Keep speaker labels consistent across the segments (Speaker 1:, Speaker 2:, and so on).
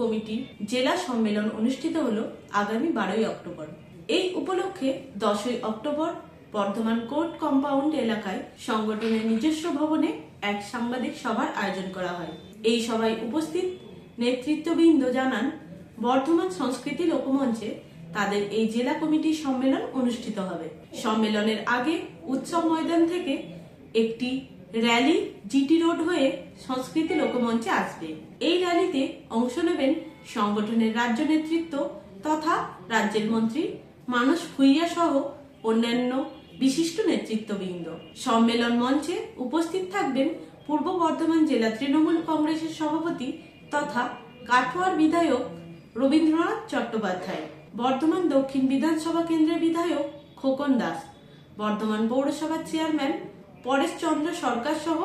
Speaker 1: জেলা কমিটি জেলা সম্মেলন অনুষ্ঠিত হল আগামী বারোই অক্টোবর। এই উপলক্ষে দশই অক্টোবর বর্ধমান কোর্ট কম্পাউন্ড এলাকায় সংগঠনের নিজস্ব ভবনে এক সাংবাদিক সভার আয়োজন করা হয়। এই সভায় উপস্থিত নেতৃত্ববৃন্দ জানান, বর্ধমান সংস্কৃতি লোকমঞ্চে তাদের এই জেলা কমিটির সম্মেলন অনুষ্ঠিত হবে। সম্মেলনের আগে উৎসব ময়দান থেকে একটি র্যালি জিটি রোড হয়ে সংস্কৃতি লোকমঞ্চে আসবে। এই র্যালিতে অংশ নেবেন সংগঠনের রাজ্য নেতৃত্ব তথা রাজ্যের মন্ত্রী, মানস ভুইয়া সহ অন্যান্য বিশিষ্ট নেতৃত্ববৃন্দ। সম্মেলন মঞ্চে উপস্থিত থাকবেন পূর্ব বর্ধমান জেলা তৃণমূল কংগ্রেসের সভাপতি তথা কাটোয়ার বিধায়ক রবীন্দ্রনাথ চট্টোপাধ্যায়, বর্ধমান দক্ষিণ বিধানসভা কেন্দ্রের বিধায়ক খোকন দাস, বর্ধমান পৌরসভার চেয়ারম্যান পরেশ চন্দ্র সরকার সহ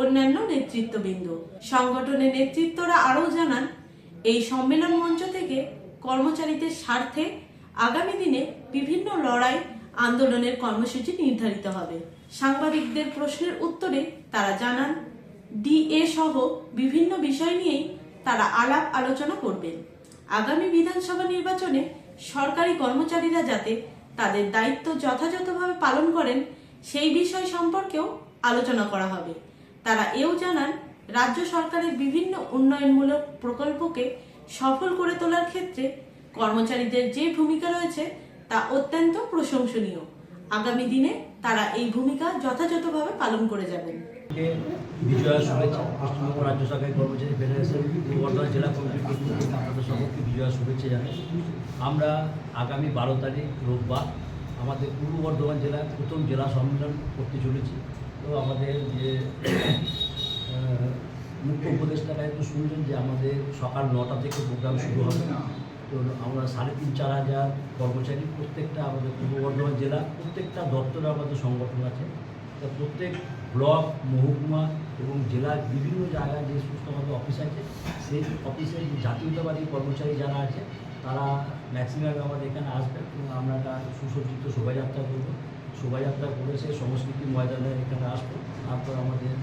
Speaker 1: অন্যান্য নেতৃত্ববৃন্দ। সংগঠনের নেতৃত্বরা আরও জানান, এই সম্মেলন মঞ্চ থেকে কর্মচারীদের স্বার্থে আগামী দিনে বিভিন্ন লড়াই আন্দোলনের কর্মসূচি নির্ধারিত হবে। সাংবাদিকদের প্রশ্নের উত্তরে তারা জানান, ডিএ সহ বিভিন্ন বিষয় নিয়েই তারা আলাপ আলোচনা করবেন। আগামী বিধানসভা নির্বাচনে সরকারি কর্মচারীরা যাতে তাদের দায়িত্ব যথাযথভাবে পালন করেন সেই বিষয় সম্পর্কেও আলোচনা করা হবে। তারা এও জানান, রাজ্য সরকারের বিভিন্ন উন্নয়নমূলক প্রকল্পকে সফল করে তোলার ক্ষেত্রে কর্মচারীদের যে ভূমিকা রয়েছে তা অত্যন্ত প্রশংসনীয়। আগামী দিনে তারা এই ভূমিকা যথাযথভাবে পালন করে যাবেন।
Speaker 2: বিজয়া শুভেচ্ছা? পশ্চিমবঙ্গ রাজ্য কর্মচারী ফেডারেশন বর্ধমান জেলা কমিটির আপনাদের বিজয়া শুভেচ্ছা জানাই। আমরা আগামী বারো তারিখ, রোববার আমাদের পূর্ব বর্ধমান জেলার প্রথম জেলা সম্মেলন করতে চলেছি। তো আমাদের যে মুখ্য উপদেষ্টারা একটু শুনলেন যে আমাদের সকাল নটা থেকে প্রোগ্রাম শুরু হবে। তো আমরা সাড়ে তিন, চার হাজার কর্মচারী, প্রত্যেকটা আমাদের পূর্ব বর্ধমান জেলা, প্রত্যেকটা দপ্তরে আমাদের সংগঠন আছে। তো প্রত্যেক ব্লক, মহকুমা এবং জেলার বিভিন্ন জায়গায় যে সমস্ত আমাদের অফিস আছে, সেই অফিসে জাতীয়তাবাদী কর্মচারী যারা আছে তারা ম্যাক্সিমাম আমাদের এখানে আসবে এবং আমরা একটা সুসজ্জিত শোভাযাত্রা করব। শোভাযাত্রা করে সে সংস্কৃতি ময়দানে এখানে আসব। তারপর আমাদের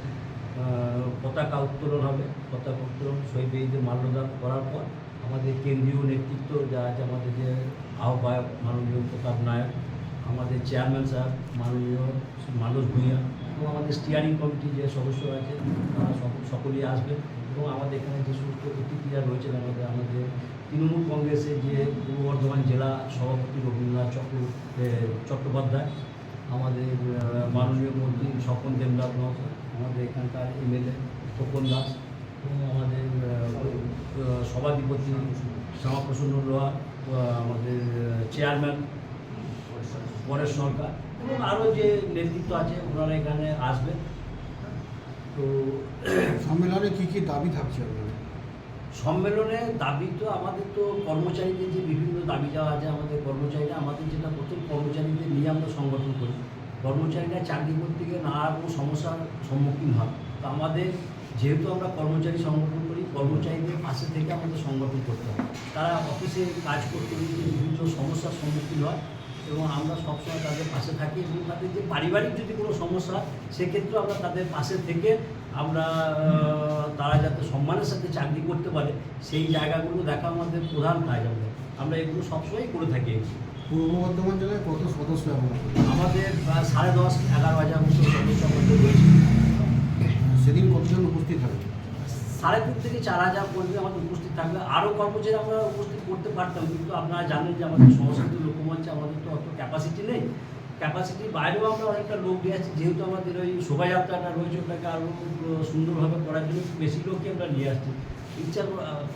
Speaker 2: পতাকা উত্তোলন হবে। পতাকা উত্তোলন শহীদ বেদিতে মাল্যদান করার পর আমাদের কেন্দ্রীয় নেতৃত্ব যা আছে আমাদের যে আহ্বায়ক মাননীয় প্রতাপ নায়ক, আমাদের চেয়ারম্যান স্যার মাননীয় মানস ভূঁইয়া এবং আমাদের স্টিয়ারিং কমিটির যে সদস্য আছে, তারা সক- সকলেই আসবেন এবং আমাদের এখানে যে সমস্ত অতিথিরা রয়েছেন আমাদের আমাদের তৃণমূল কংগ্রেসের যে পূর্ব বর্ধমান জেলা সভাপতি রবীন্দ্রনাথ চক্র চট্টোপাধ্যায়, আমাদের মাননীয় মন্ত্রী স্বপন দেবনাথ আমাদের এখানকার এমএলএ খোকন দাস এবং আমাদের সভাধিপতি শ্যামাপ্রসন্ন লোহা আমাদের চেয়ারম্যান পরেশ সরকার এবং আরও যে নেতৃত্ব আছে, ওনারা এখানে আসবেন। তো
Speaker 3: সম্মেলনে কি কি দাবি থাকছে আপনাদের?
Speaker 2: সম্মেলনে দাবি তো আমাদের তো কর্মচারীদের যে বিভিন্ন দাবি দেওয়া আছে, আমাদের কর্মচারীরা, আমাদের যেটা প্রথম কর্মচারীদের নিয়ে আমরা সংগঠন করি। কর্মচারীরা চাকরি করতে গিয়ে নানা রকম সমস্যার সম্মুখীন হয়। তো আমাদের যেহেতু আমরা কর্মচারী সংগঠন করি, কর্মচারীদের পাশে থেকে আমাদের সংগঠন করতে হয়। তারা অফিসে কাজ করতে গিয়ে বিভিন্ন সমস্যার সম্মুখীন হয় এবং আমরা সবসময় তাদের পাশে থাকি এবং তাদের যে পারিবারিক যদি কোনো সমস্যা সেক্ষেত্রে আমরা তাদের পাশে থেকে আমরা তারা যাতে সম্মানের সাথে চাকরি করতে পারে সেই জায়গাগুলো দেখা আমাদের প্রধান কাজ আমাদের আমরা এগুলো সবসময় করে থাকি।
Speaker 3: পূর্ব বর্ধমান জেলায় কত সদস্য
Speaker 2: আমাদের সাড়ে দশ এগারো হাজার মতো সদস্য আমাদের রয়েছে।
Speaker 3: সেদিন কতজন উপস্থিত থাকবে?
Speaker 2: সাড়ে তিন থেকে চার হাজার কর্মী আমাদের উপস্থিত থাকবে। আরও কর্মচারী আমরা উপস্থিত করতে পারতাম কিন্তু আপনারা জানেন যে আমাদের সংস্কৃতি লোকমঞ্চে আমাদের তো অত ক্যাপাসিটি নেই। ক্যাপাসিটির বাইরেও আমরা অনেকটা লোক দিয়ে আছি যেহেতু আমাদের ওই শোভাযাত্রাটা রয়েছে ওটাকে আরও সুন্দরভাবে করার জন্য বেশি লোককে আমরা নিয়ে আসছি। ইচ্ছা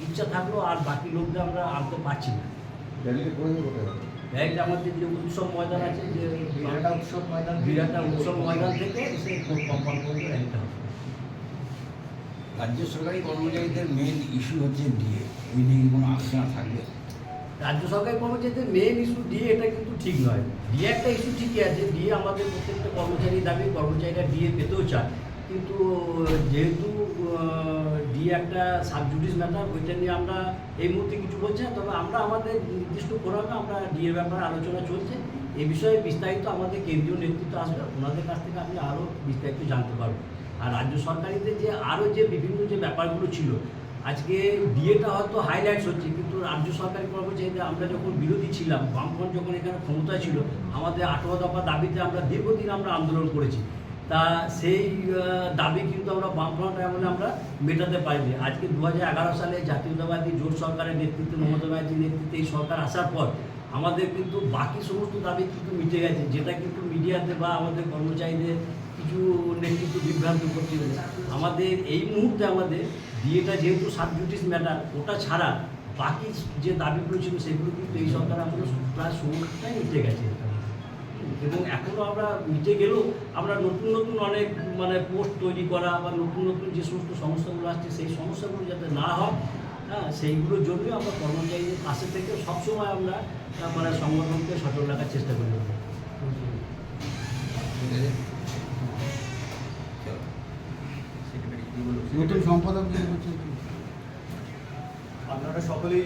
Speaker 2: ইচ্ছা থাকলেও আর বাকি লোকদের আমরা আনতে পারছি না। একটা আমাদের যে উৎসব ময়দান আছে যে
Speaker 4: বিরাটা উৎসব ময়দান
Speaker 2: বিরাটা উৎসব ময়দান থেকে সেই কম্পাউন্ড পর্যন্ত র্যালিটা হবে।
Speaker 4: রাজ্য সরকারি কর্মচারীদের মেন ইস্যু হচ্ছে ডিএ ওই নিয়ে কোনো আলোচনা থাকবে?
Speaker 2: রাজ্য সরকারি কর্মচারীদের মেন ইস্যু ডিএ এটা কিন্তু ঠিক নয়। ডিএ একটা ইস্যু ঠিকই আছে। ডিএ আমাদের প্রত্যেকটা কর্মচারী দাবি, কর্মচারীরা ডিএ পেতেও চায়। কিন্তু যেহেতু ডিএ একটা সাবজুডিস ম্যাটার ওইটা নিয়ে আমরা এই মুহূর্তে কিছু বলছি না। তবে আমরা আমাদের নির্দিষ্ট ফোরামে আমরা ডিএ ব্যাপারে আলোচনা চলছে। এই বিষয়ে বিস্তারিত আমাদের কেন্দ্রীয় নেতৃত্ব আসবে। ওনাদের কাছ থেকে আমি আরও বিস্তারিত জানতে পারব। আর রাজ্য সরকারিদের যে আরও যে বিভিন্ন যে ব্যাপারগুলো ছিল, আজকে বিয়েটা হয়তো হাইলাইটস হচ্ছে, কিন্তু রাজ্য সরকারি কর্মচারীদের আমরা যখন বিরোধী ছিলাম, বামফ্রন্ট যখন এখানে ক্ষমতা ছিল, আমাদের আঠারো দফা দাবিতে আমরা দীর্ঘদিন আমরা আন্দোলন করেছি। তা সেই দাবি কিন্তু আমরা বামফ্রন্ট আমলে আমরা মেটাতে পারিনি। আজকে দু হাজার এগারো সালে জাতীয়তাবাদী জোট সরকারের নেতৃত্বে, মমতা ব্যানার্জির নেতৃত্বে এই সরকার আসার পর আমাদের কিন্তু বাকি সমস্ত দাবি কিন্তু মিটে গেছে, যেটা কিন্তু মিডিয়াতে বা আমাদের কর্মচারীদের কিছু নেতৃত্ব বিভ্রান্ত করতে গেলে আমাদের এই মুহূর্তে আমাদের বিয়েটা যেহেতু সাবজুডিস ম্যাটার ওটা ছাড়া বাকি যে দাবিগুলো ছিল সেগুলো কিন্তু এই সরকার আমাদের প্রায় সমস্তটাই মিটে গেছে। এবং এখনও আমরা মিটে গেলেও আমরা নতুন নতুন অনেক মানে পোস্ট তৈরি করা বা নতুন নতুন যে সমস্ত সমস্যাগুলো আসছে, সেই সমস্যাগুলো যাতে না হয় হ্যাঁ সেইগুলোর জন্যই আমরা কর্মচারীদের পাশে থেকে সবসময় আমরা মানে সংগঠনকে সচল রাখার চেষ্টা করি।
Speaker 3: সম্পাদক
Speaker 5: আপনারা সকলেই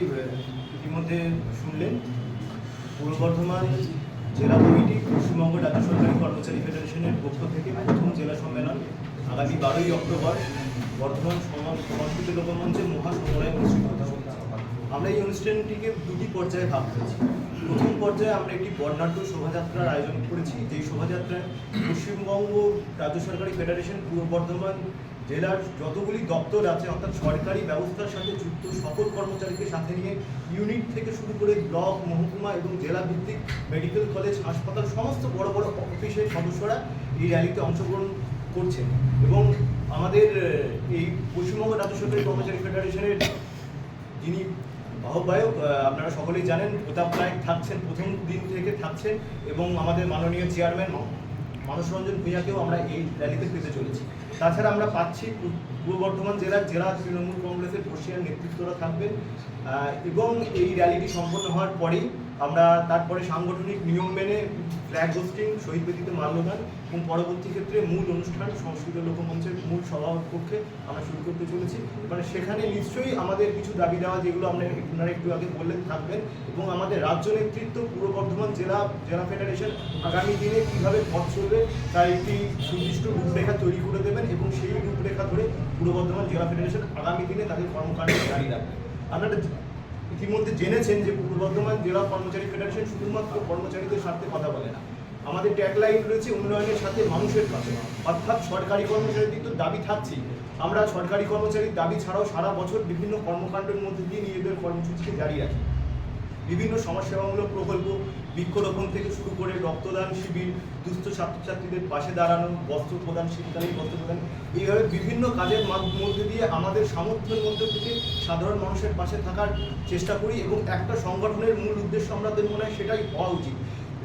Speaker 5: ইতিমধ্যে শুনলেন। পূর্ব বর্ধমান জেলা কমিটি পশ্চিমবঙ্গ রাজ্য সরকারি কর্মচারী ফেডারেশনের পক্ষ থেকে প্রথম জেলা সম্মেলন আগামী বারোই অক্টোবর বর্ধমান সংস্কৃতি লোকমঞ্চে মহাসমরায় অনুষ্ঠিত হতে। আমরা এই অনুষ্ঠানটিকে দুটি পর্যায়ে ভাগ করেছি। প্রথম পর্যায়ে আমরা একটি বর্ণাঢ্য শোভাযাত্রার আয়োজন করেছি। যেই শোভাযাত্রায় পশ্চিমবঙ্গ রাজ্য সরকারি ফেডারেশন, পূর্ব বর্ধমান জেলার যতগুলি দপ্তর আছে, অর্থাৎ সরকারি ব্যবস্থার সাথে যুক্ত সকল কর্মচারীকে সাথে নিয়ে ইউনিট থেকে শুরু করে ব্লক, মহকুমা এবং জেলা ভিত্তিক মেডিকেল কলেজ হাসপাতাল, সমস্ত বড় বড় অফিসের সদস্যরা এই র্যালিতে অংশগ্রহণ করছেন এবং আমাদের এই পশ্চিমবঙ্গ রাজ্য সরকারি কর্মচারী ফেডারেশনের যিনি আহ্বায়ক আপনারা সকলেই জানেন, প্রতাপ নায়ক থাকছেন, প্রথম দিন থেকে থাকছেন এবং আমাদের মাননীয় চেয়ারম্যান মানস রঞ্জন ভূঁইয়াকেও আমরা এই র্যালিতে পেতে চলেছি। তাছাড়া আমরা পাচ্ছি পূর্ব বর্ধমান জেলার জেলা তৃণমূল কংগ্রেসের বর্ষিয়ান নেতৃত্বরা থাকবেন। এবং এই র্যালিটি সম্পন্ন হওয়ার পরেই আমরা তারপরে সাংগঠনিক নিয়ম মেনে ফ্ল্যাগ হোস্টিং শহীদ বেদিতে মাল্যদান এবং পরবর্তী ক্ষেত্রে মূল অনুষ্ঠান সংস্কৃত লোকমঞ্চের মূল সভাকক্ষে আমরা শুরু করতে চলেছি। মানে সেখানে নিশ্চয়ই আমাদের কিছু দাবি দেওয়া যেগুলো আমরা আপনারা একটু আগে বললেন, থাকবেন এবং আমাদের রাজ্য নেতৃত্ব পূর্ব বর্ধমান জেলা জেলা ফেডারেশন আগামী দিনে কীভাবে পথ চলবে, তার একটি সুনির্দিষ্ট রূপরেখা তৈরি করে দেবেন এবং সেই রূপরেখা ধরে পূর্ব বর্ধমান জেলা ফেডারেশন আগামী দিনে তাদের কর্মকাণ্ড জারি রাখবে। আপনারা ইতিমধ্যে জেনেছেন যে পূর্ব বর্ধমান জেলা কর্মচারী ফেডারেশন শুধুমাত্র কর্মচারীদের স্বার্থে কথা বলে না। আমাদের ট্যাগলাইন রয়েছে উন্নয়নের সাথে মানুষের পাশে অর্থাৎ সরকারি কর্মচারীদের তো দাবি থাকছেই। আমরা সরকারি কর্মচারীর দাবি ছাড়াও সারা বছর বিভিন্ন কর্মকাণ্ডের মধ্যে দিয়ে নিজেদের কর্মসূচিকে জারি রাখি। বিভিন্ন সমাজসেবামূলক প্রকল্প, বৃক্ষরোপণ থেকে শুরু করে রক্তদান শিবির, দুস্থ ছাত্রছাত্রীদের পাশে দাঁড়ানো, বস্ত্র প্রদান, শীতকালীন বস্ত্র প্রদান, এইভাবে বিভিন্ন কাজের মাধ- মধ্যে দিয়ে আমাদের সামর্থ্যের মধ্যে থেকে সাধারণ মানুষের পাশে থাকার চেষ্টা করি এবং একটা সংগঠনের মূল উদ্দেশ্য আমাদের মনে হয় সেটাই হওয়া উচিত।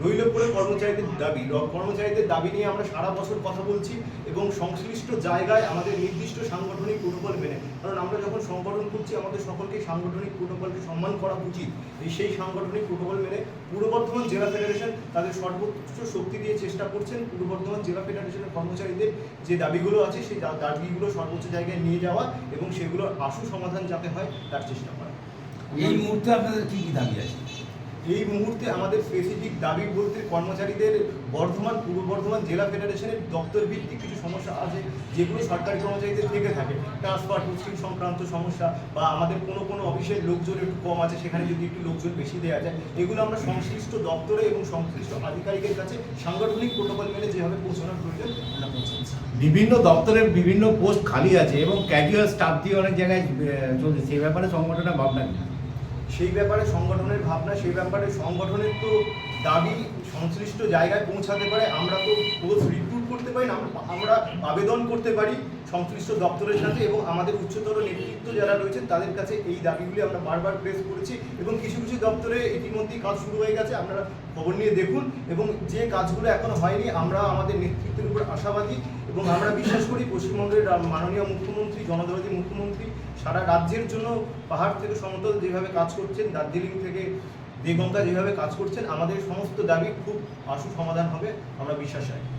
Speaker 5: রইল পরে কর্মচারীদের দাবি। কর্মচারীদের দাবি নিয়ে আমরা সারা বছর কথা বলছি এবং সংশ্লিষ্ট জায়গায় আমাদের নির্দিষ্ট সাংগঠনিক প্রোটোকল মেনে। কারণ আমরা যখন সংগঠন করছি আমাদের সকলকে সাংগঠনিক প্রোটোকলকে সম্মান করা উচিত। সেই সাংগঠনিক প্রোটোকল মেনে পূর্ব বর্ধমান জেলা ফেডারেশন তাদের সর্বোচ্চ শক্তি দিয়ে চেষ্টা করছেন পূর্ব বর্ধমান জেলা ফেডারেশনের কর্মচারীদের যে দাবিগুলো আছে, সেই দাবিগুলো সর্বোচ্চ জায়গায় নিয়ে যাওয়া এবং সেগুলোর আশু সমাধান যাতে হয়, তার চেষ্টা করা।
Speaker 4: এই মুহূর্তে আপনাদের কি কি দাবি আছে?
Speaker 5: এই মুহূর্তে আমাদের স্পেসিফিক দাবি বলতে কর্মচারীদের বর্ধমান, পূর্ব বর্ধমান জেলা ফেডারেশনের দপ্তর ভিত্তিক কিছু সমস্যা আছে, যেগুলো সরকারি কর্মচারীদের থেকে থাকে। ট্রান্সফার পোস্টিং সংক্রান্ত সমস্যা বা আমাদের কোনো কোনো অফিসের লোকজন একটু কম আছে, সেখানে যদি একটু লোকজন বেশি দেওয়া যায়, এগুলো আমরা সংশ্লিষ্ট দপ্তরে এবং সংশ্লিষ্ট আধিকারিকের কাছে সাংগঠনিক প্রোটোকল মেনে যেভাবে পৌঁছানোর প্রয়োজন
Speaker 6: বিভিন্ন দপ্তরের বিভিন্ন পোস্ট খালি আছে এবং ক্যাজুয়াল স্টাফ দিয়ে অনেক জায়গায় চলছে। সেই ব্যাপারে সংগঠনের ভাবনা
Speaker 5: সেই ব্যাপারে সংগঠনের ভাবনা, সেই ব্যাপারে সংগঠনের তো দাবি সংশ্লিষ্ট জায়গায় পৌঁছাতে পারে। আমরা তো পোস্ট রিক্রুট করতে পারি না, আমরা- আমরা আবেদন করতে পারি সংশ্লিষ্ট দপ্তরের সাথে এবং আমাদের উচ্চতর নেতৃত্ব যারা রয়েছেন তাদের কাছে এই দাবিগুলি আমরা বারবার প্রেস করেছি এবং কিছু কিছু দপ্তরে ইতিমধ্যেই কাজ শুরু হয়ে গেছে, আপনারা খবর নিয়ে দেখুন এবং যে কাজগুলো এখনও হয়নি, আমরা আমাদের নেতৃত্বের উপর আশাবাদী এবং আমরা বিশ্বাস করি পশ্চিমবঙ্গের মাননীয় মুখ্যমন্ত্রী, জনদরদী মুখ্যমন্ত্রী সারা রাজ্যের জন্য পাহাড় থেকে সমতল যেভাবে কাজ করছেন, দার্জিলিং থেকে দেগঙ্গা যেভাবে কাজ করছেন, আমাদের সমস্ত দাবি খুব আশু সমাধান হবে, আমরা বিশ্বাস রাখি।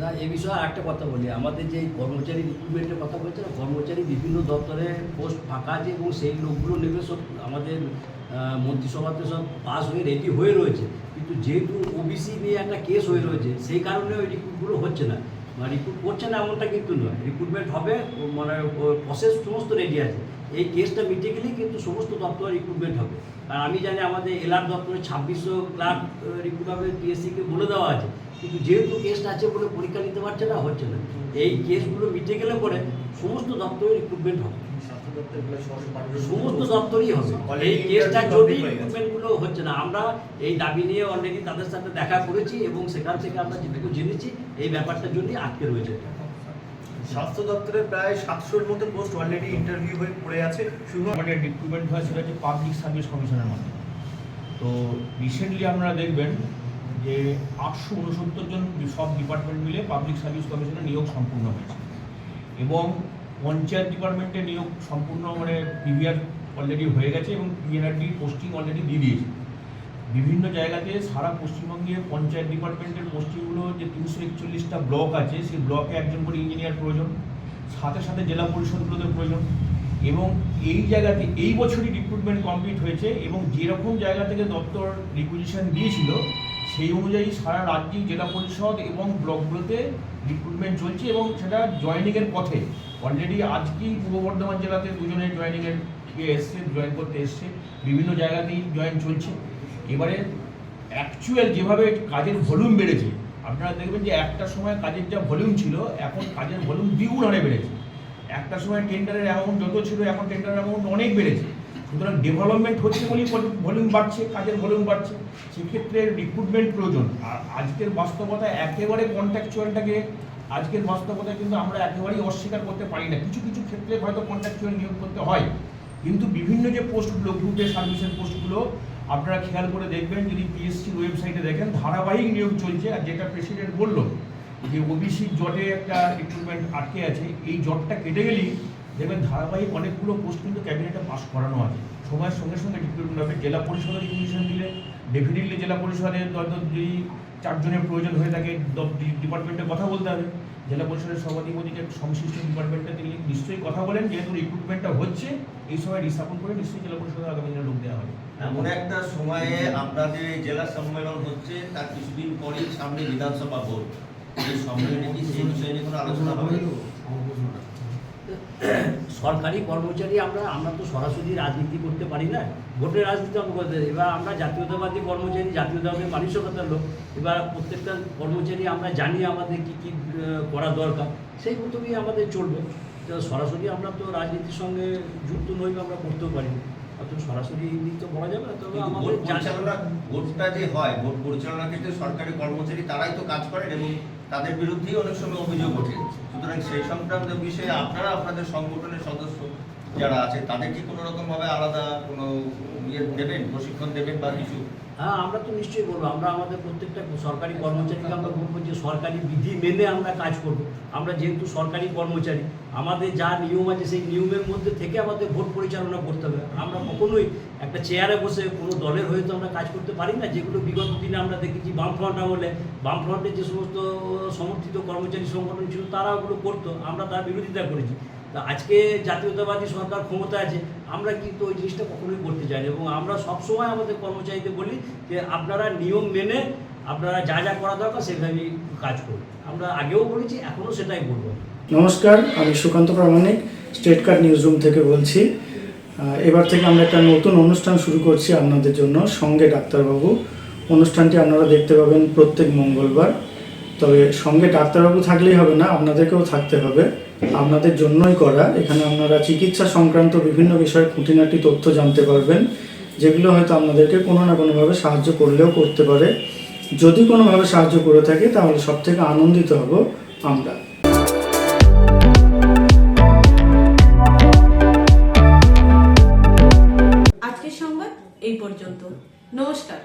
Speaker 2: না, এ বিষয়ে একটা কথা বলি। আমাদের যে কর্মচারী রিক্রুটমেন্টের কথা বলছে না, কর্মচারী বিভিন্ন দপ্তরে পোস্ট ফাঁকা আছে এবং সেই লোকগুলো নেবে সব আমাদের মন্ত্রিসভাতে সব পাস হয়ে রেডি হয়ে রয়েছে। কিন্তু যেহেতু ওবিসি নিয়ে একটা কেস হয়ে রয়েছে, সেই কারণে ওই রিক্রুটগুলো হচ্ছে না। রিক্রুট করছে না এমনটা কিন্তু নয়। রিক্রুটমেন্ট হবে মানে প্রসেস সমস্ত রেডি আছে। এই কেসটা মিটে গেলেই কিন্তু সমস্ত দপ্তরে রিক্রুটমেন্ট হবে। আর আমি জানি আমাদের এলআর দপ্তরে ছাব্বিশশো ক্লার্ক রিক্রুট হবে পিএসসিকে বলে দেওয়া আছে। কিন্তু যেহেতু কেসটা আছে বলে পরীক্ষা নিতে পারছে না হচ্ছে না। এই কেসগুলো মিটে গেলে পরে সমস্ত দপ্তরে রিক্রুটমেন্ট হবে। সমস্ত দপ্তরই হবে। এই কেসটা যদি। রিক্রুটমেন্টগুলো হচ্ছে না। আমরা এই দাবি নিয়ে অলরেডি তাদের সাথে দেখা করেছি এবং সেখান থেকে আমরা যেটুকু জেনেছি এই ব্যাপারটার জন্যই আটকে রয়েছে
Speaker 5: স্বাস্থ্য দপ্তরে প্রায় সাতশোর মতো পোস্ট অলরেডি ইন্টারভিউ হয়ে পড়ে আছে। শুধু
Speaker 7: আমাদের রিক্রুটমেন্ট হয় সেটা হচ্ছে পাবলিক সার্ভিস কমিশনের মাধ্যমে তো রিসেন্টলি আপনারা দেখবেন যে আটশো উনসত্তর জন সব ডিপার্টমেন্ট মিলে পাবলিক সার্ভিস কমিশনের নিয়োগ সম্পূর্ণ হয়েছে। এবং পঞ্চায়েত ডিপার্টমেন্টে নিয়োগ সম্পূর্ণ মানে পিভিআর অলরেডি হয়ে গেছে এবং পিএনআরডি পোস্টিং অলরেডি দিয়ে দিয়েছে। বিভিন্ন জায়গাতে সারা পশ্চিমবঙ্গে পঞ্চায়েত ডিপার্টমেন্টের পোস্টিংগুলো যে তিনশো একচল্লিশটা ব্লক আছে, সেই ব্লকে একজন করে ইঞ্জিনিয়ার প্রয়োজন, সাথে সাথে জেলা পরিষদগুলোদের প্রয়োজন এবং এই জায়গাতে, এই বছরই রিক্রুটমেন্ট কমপ্লিট হয়েছে এবং যেরকম জায়গা থেকে দপ্তর রিকুইজিশন দিয়েছিল, সেই অনুযায়ী সারা রাজ্যেই জেলা পরিষদ এবং ব্লকগুলোতে রিক্রুটমেন্ট চলছে এবং সেটা জয়েনিংয়ের পথে। অলরেডি আজকেই পূর্ব বর্ধমান জেলাতে দুজনের জয়েনিংয়ের ইয়ে এসছে জয়েন করতে এসছে। বিভিন্ন জায়গাতেই জয়েন চলছে। এবারে অ্যাকচুয়াল যেভাবে কাজের ভলিউম বেড়েছে, আপনারা দেখবেন যে একটা সময় কাজের যা ভলিউম ছিল, এখন কাজের ভলিউম দ্বিগুণ হারে বেড়েছে। একটা সময় টেন্ডারের অ্যামাউন্ট যত ছিল, এখন টেন্ডারের অ্যামাউন্ট অনেক বেড়েছে। সুতরাং ডেভেলপমেন্ট হচ্ছে বলেই ভলিউম বাড়ছে, কাজের ভলিউম বাড়ছে। সেক্ষেত্রে রিক্রুটমেন্ট প্রয়োজন। আর আজকের বাস্তবতা একেবারে কন্ট্রাকচুয়ালটাকে আজকের বাস্তবতায় কিন্তু আমরা একেবারেই অস্বীকার করতে পারি না। কিছু কিছু ক্ষেত্রে হয়তো কন্ট্রাকচুয়াল নিয়োগ করতে হয়। কিন্তু বিভিন্ন যে পোস্টগুলো গ্রুপে সার্ভিসের পোস্টগুলো আপনারা খেয়াল করে দেখবেন, যদি পিএসসির ওয়েবসাইটে দেখেন, ধারাবাহিক নিয়োগ চলছে। আর যেটা প্রেসিডেন্ট বলল, যে ওবিসি জটে একটা রিক্রুটমেন্ট আটকে আছে। এই জটটা কেটে গেলেই দেখবেন ধারাবাহিক অনেকগুলো পোস্ট কিন্তু ক্যাবিনেটে পাস করানো আছে। সময়ের সঙ্গে সঙ্গে রিক্রুটমেন্ট হবে জেলা পরিষদের রিকুইজিশন দিলে ডেফিনেটলি জেলা পরিষদের হয়তো যদি চারজনের প্রয়োজন হয়ে থাকে ডিপার্টমেন্টে কথা বলতে হবে। জেলা পরিষদের সভাধিপতিকে সংশ্লিষ্ট ডিপার্টমেন্টে তিনি নিশ্চয়ই কথা বলেন, যেহেতু রিক্রুটমেন্টটা হচ্ছে, এই সময় রিস্থাপন করে নিশ্চয়ই জেলা পরিষদের আগামী দিনে লোক দেওয়া হবে।
Speaker 8: এমন একটা সময়ে আপনাদের জেলা সম্মেলন হচ্ছে, তার কিছুদিন পরেই সামনে বিধানসভা ভোট। এই সম্মেলনে কি সেই বিষয়ে কোনো আলোচনা হবে?
Speaker 2: সরকারি কর্মচারী আমরা আমরা তো সরাসরি রাজনীতি করতে পারি না। ভোটের রাজনীতি আমরা করতে। এবার আমরা জাতীয়তাবাদী কর্মচারী জাতীয়তাবাদী মানসিকতার লোক। এবার প্রত্যেকটা কর্মচারী আমরা জানি আমাদের কী কী করা দরকার। সেই মতনই আমাদের চলবে। তো সরাসরি আমরা তো রাজনীতির সঙ্গে যুক্ত নই বা আমরা করতেও পারি না। অত সরাসরি এমনি তো বলা যাবে না। তবে আমাদের
Speaker 8: পরিচালনা ভোটটা যে হয় ভোট পরিচালনার ক্ষেত্রে সরকারি কর্মচারী তারাই তো কাজ করেন এবং তাদের বিরুদ্ধেই অনেক সময় অভিযোগ ওঠে। সুতরাং সেই সংক্রান্ত বিষয়ে আপনারা আপনাদের সংগঠনের সদস্য যারা আছে, তাদের কি কোনো রকমভাবে আলাদা কোনো ইয়ে দেবেন, প্রশিক্ষণ দেবেন বা কিছু?
Speaker 2: হ্যাঁ আমরা তো নিশ্চয়ই বলব, আমরা আমাদের প্রত্যেকটা সরকারি কর্মচারীকে আমরা বলব যে সরকারি বিধি মেনে আমরা কাজ করব। আমরা যেহেতু সরকারি কর্মচারী, আমাদের যা নিয়ম আছে সেই নিয়মের মধ্যে থেকে আমাদের ভোট পরিচালনা করতে হবে। আমরা কখনোই একটা চেয়ারে বসে কোনো দলের হয়ে তো আমরা কাজ করতে পারি না, যেগুলো বিগত দিনে আমরা দেখেছি বামফ্রন্ট আমলে, বামফ্রন্টের যে সমস্ত সমর্থিত কর্মচারী সংগঠন ছিল তারা ওগুলো করতো, আমরা তার বিরোধিতা করেছি। তা আজকে জাতীয়তাবাদী সরকার ক্ষমতা আছে, আমরা কিন্তু ওই জিনিসটা কখনোই করতে চাই না এবং আমরা সবসময় আমাদের কর্মচারীদের বলি যে আপনারা নিয়ম মেনে আপনারা যা যা করা দরকার সেভাবেই কাজ করুন। আমরা আগেও বলেছি এখনও সেটাই বলব।
Speaker 9: নমস্কার, আমি Sukanta Pramanik state card news room থেকে বলছি। এবার থেকে আমরা একটা নতুন অনুষ্ঠান শুরু করছি আপনাদের জন্য, সঙ্গে ডাক্তারবাবু। অনুষ্ঠানটি আপনারা দেখতে পাবেন প্রত্যেক মঙ্গলবার। তবে সঙ্গে ডাক্তারবাবু থাকলেই হবে না, আপনাদেরকেও থাকতে হবে। আপনাদের জন্যই করা। এখানে আপনারা চিকিৎসা সংক্রান্ত বিভিন্ন বিষয়ে খুঁটিনাটি তথ্য জানতে পারবেন, যেগুলো হয়তো আপনাদেরকে কোনো না কোনোভাবে সাহায্য করলেও করতে পারে। যদি কোনোভাবে সাহায্য করে থাকে, তাহলে সব থেকে আনন্দিত হব আমরা।
Speaker 1: আজকের সংবাদ এই পর্যন্ত। নমস্কার।